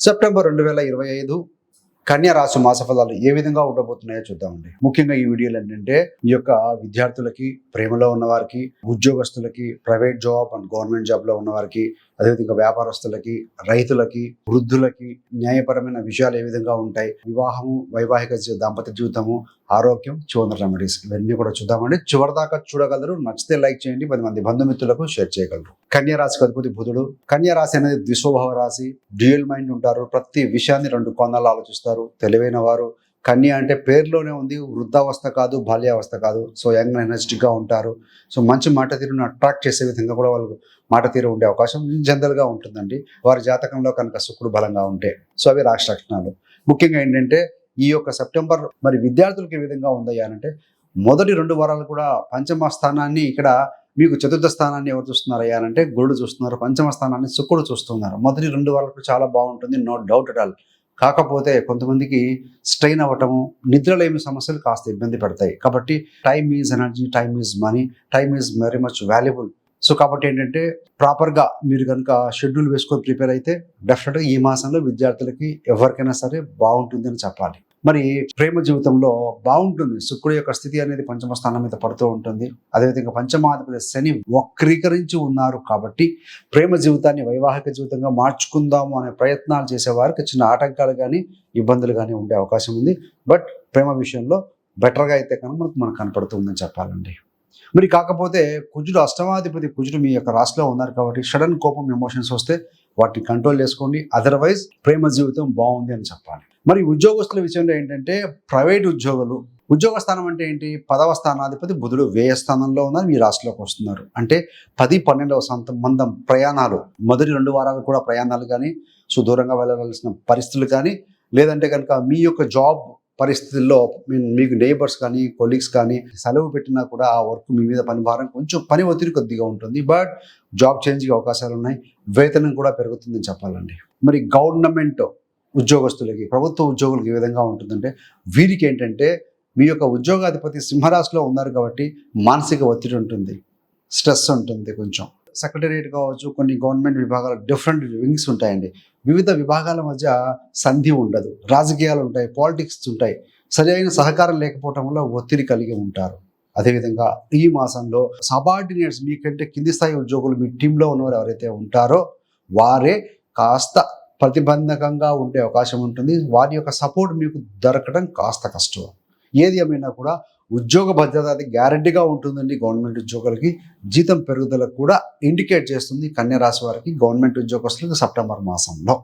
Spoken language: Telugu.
సెప్టెంబర్ రెండు వేల ఇరవై ఐదు కన్యా రాశి మాస ఫలాలు ఏ విధంగా ఉండబోతున్నాయో చూద్దామండి. ముఖ్యంగా ఈ వీడియోలు ఏంటంటే ఈ యొక్క విద్యార్థులకి ప్రేమలో ఉన్న వారికి ఉద్యోగస్తులకి ప్రైవేట్ జాబ్ అండ్ గవర్నమెంట్ జాబ్లో ఉన్న వారికి అదేవిధంగా వ్యాపారస్తులకి రైతులకి వృద్ధులకి న్యాయపరమైన విషయాలు ఏ విధంగా ఉంటాయి వివాహము వైవాహిక దాంపత్య జీవితము ఆరోగ్యం చివరి రెమెడీస్ ఇవన్నీ కూడా చూద్దామండి. చివరిదాకా చూడగలరు. నచ్చితే లైక్ చేయండి. పది మంది బంధుమిత్రులకు షేర్ చేయగలరు. కన్యా రాశికి అధిపతి బుధుడు. కన్యా రాశి అనేది ద్విస్వభావ రాశి. డ్యూయల్ మైండ్ ఉంటారు. ప్రతి విషయాన్ని రెండు కోణాలు ఆలోచిస్తారు. తెలివైన వారు. కన్య అంటే పేరులోనే ఉంది వృద్ధావస్థ కాదు బాల్యావస్థ కాదు. సో యంగ్ ఎనర్జెటిక్గా ఉంటారు. సో మంచి మాట తీరును అట్రాక్ట్ చేసే విధంగా కూడా వాళ్ళకు మాట తీరు ఉండే అవకాశం జనరల్గా ఉంటుందండి. వారి జాతకంలో కనుక శుక్రుడు బలంగా ఉంటే. సో అవి రాష్ట్ర లక్షణాలు. ముఖ్యంగా ఏంటంటే ఈ యొక్క సెప్టెంబర్ మరి విద్యార్థులకు ఏ విధంగా ఉందయ్యా అంటే మొదటి రెండు వారాలు కూడా పంచమ స్థానాన్ని ఇక్కడ మీకు చతుర్థ స్థానాన్ని ఎవరు చూస్తున్నారు అయ్యా అంటే గురుడు చూస్తున్నారు పంచమ స్థానాన్ని శుక్రుడు చూస్తున్నారు. మొదటి రెండు వారాలకు చాలా బాగుంటుంది నో డౌట్ అట్ ఆల్. కాకపోతే కొంతమందికి స్ట్రెయిన్ అవ్వటము నిద్రలేమి సమస్యలు కాస్త ఇబ్బంది పెడతాయి. కాబట్టి time is energy time is money time is very much valuable. So కాబట్టి ఏంటంటే ప్రాపర్గా మీరు కనుక షెడ్యూల్ వేసుకొని ప్రిపేర్ అయితే డెఫినెట్గా ఈ మాసంలో విద్యార్థులకి ఎవరికైనా సరే బాగుంటుంది అని చెప్పాలి. మరి ప్రేమ జీవితంలో బాగుంటుంది. శుక్రుడు యొక్క స్థితి అనేది పంచమ స్థానం మీద పడుతూ ఉంటుంది. అదేవిధంగా పంచమాధిపతి శని వక్రీకరించి ఉన్నారు కాబట్టి ప్రేమ జీవితాన్ని వైవాహిక జీవితంగా మార్చుకుందాము అనే ప్రయత్నాలు చేసేవారికి చిన్న ఆటంకాలు కానీ ఇబ్బందులు కానీ ఉండే అవకాశం ఉంది. బట్ ప్రేమ విషయంలో బెటర్గా అయితే కనుక మనకు మనకు కనపడుతుందని చెప్పాలండి. మరి కాకపోతే కుజుడు అష్టమాధిపతి కుజుడు మీ యొక్క రాశిలో ఉన్నారు కాబట్టి సడన్ కోపం ఎమోషన్స్ వస్తే వాటిని కంట్రోల్ చేసుకోండి. అదర్వైజ్ ప్రేమ జీవితం బాగుంది అని చెప్పాలి. మరి ఉద్యోగస్తుల విషయంలో ఏంటంటే ప్రైవేట్ ఉద్యోగులు ఉద్యోగ స్థానం అంటే ఏంటి? పదవ స్థానాధిపతి బుధుడు వ్యయ స్థానంలో ఉన్నారు మీ రాశిలోకి వస్తున్నారు. అంటే పది పన్నెండవ సంతం మందం ప్రయాణాలు మొదటి రెండు వారాలు కూడా ప్రయాణాలు కానీ సుదూరంగా వెళ్ళవలసిన పరిస్థితులు కానీ లేదంటే కనుక మీ యొక్క జాబ్ పరిస్థితుల్లో మీ- మీకు నైబర్స్ కానీ కొలీగ్స్ కానీ సెలవు పెట్టినా కూడా ఆ వర్క్ మీ మీద పని భారం కొంచెం పని ఒత్తిడి కొద్దిగా ఉంటుంది. బట్ జాబ్ చేంజ్కి అవకాశాలు ఉన్నాయి. వేతనం కూడా పెరుగుతుందని చెప్పాలండి. మరి గవర్నమెంట్ ఉద్యోగస్తులకి ప్రభుత్వ ఉద్యోగులకి ఏ విధంగా ఉంటుందంటే వీరికి ఏంటంటే మీ యొక్క ఉద్యోగాధిపతి సింహరాశిలో ఉన్నారు కాబట్టి మానసిక ఒత్తిడి ఉంటుంది స్ట్రెస్ ఉంటుంది కొంచెం. సెక్రటేరియట్ కావచ్చు కొన్ని గవర్నమెంట్ విభాగాలు డిఫరెంట్ వింగ్స్ ఉంటాయండి. వివిధ విభాగాల మధ్య సంధి ఉండదు రాజకీయాలు ఉంటాయి పాలిటిక్స్ ఉంటాయి. సరైన సహకారం లేకపోవటం వల్ల ఒత్తిడి కలిగి ఉంటారు. అదేవిధంగా ఈ మాసంలో సబార్డినేట్స్ మీకంటే కింది స్థాయి ఉద్యోగులు మీ టీంలో ఉన్నవారు ఎవరైతే ఉంటారో వారే కాస్త ప్రతిబంధకంగా ఉండే అవకాశం ఉంటుంది. వారి యొక్క సపోర్ట్ మీకు దొరకడం కాస్త కష్టం. ఏది ఏమైనా కూడా ఉద్యోగ భద్రత అది గ్యారంటీగా ఉంటుందండి గవర్నమెంట్ ఉద్యోగులకి. జీతం పెరుగుదలకు కూడా ఇండికేట్ చేస్తుంది కన్యా రాశి వారికి గవర్నమెంట్ ఉద్యోగస్తులకు సెప్టెంబర్ మాసంలో.